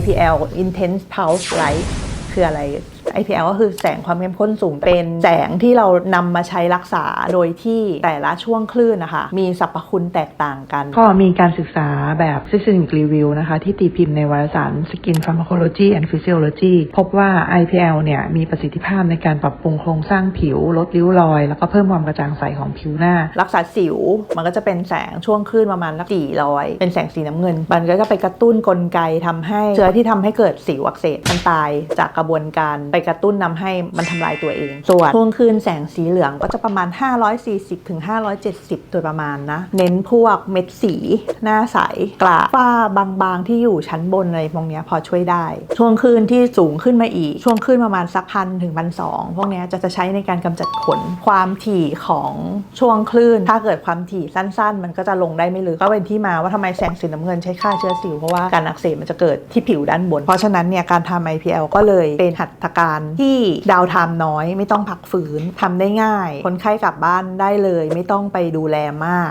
IPL Intense Pulse Light คืออะไร IPL ก็คือแสงความเข้มข้นสูงเป็นแสงที่เรานำมาใช้รักษาโดยที่แต่ละช่วงคลื่นนะคะ มีสรรพคุณแตกต่างกัน ก็มีการศึกษาแบบ systemic review นะคะ ที่ตีพิมพ์ในวารสาร Skin Pharmacology and Physiology พบว่า IPL เนี่ยมีประสิทธิภาพในการปรับปรุงโครงสร้างผิว ลดริ้วรอย แล้วก็เพิ่มความกระจ่างใสของผิวหน้า รักษาสิวมันก็จะเป็นแสงช่วงคลื่นประมาณสี่ร้อยเป็นแสงสีน้ำเงิน มันก็จะไปกระตุ้นกลไกทำให้เชื้อที่ทำให้เกิดสิวอักเสบมันตายจากกระบวนการไปกระตุ้นนำให้มันทำลายตัวเอง ส่วนช่วงคืนแสงสีเหลืองก็จะประมาณ 540ถึง570 โดยประมาณนะ เน้นพวกเม็ดสี หน้าใสกระฝ้าบางๆ ที่อยู่ชั้นบนอะไรพวกนี้พอช่วยได้ ช่วงคืนที่สูงขึ้นมาอีก ช่วงคลื่นประมาณสักพันถึงพันสองพวกนี้จะจะใช้ในการกำจัดขน ความถี่ของช่วงคลื่น ถ้าเกิดความถี่สั้น ๆ มันก็จะลงได้ไม่ลึกก็เป็นที่มาว่าทำไมแสงสีน้ำเงินใช้ฆ่าเชื้อสิวเพราะว่าการอักเสบมันจะเกิดที่ผิวด้านบน เพราะฉะนั้นเนี่ยการทำ IPL ก็เลยเป็นหัตถการที่ดาวไทม์น้อย ไม่ต้องพักฝืนทำได้ง่าย คนไข้กลับบ้านได้เลย ไม่ต้องไปดูแลมาก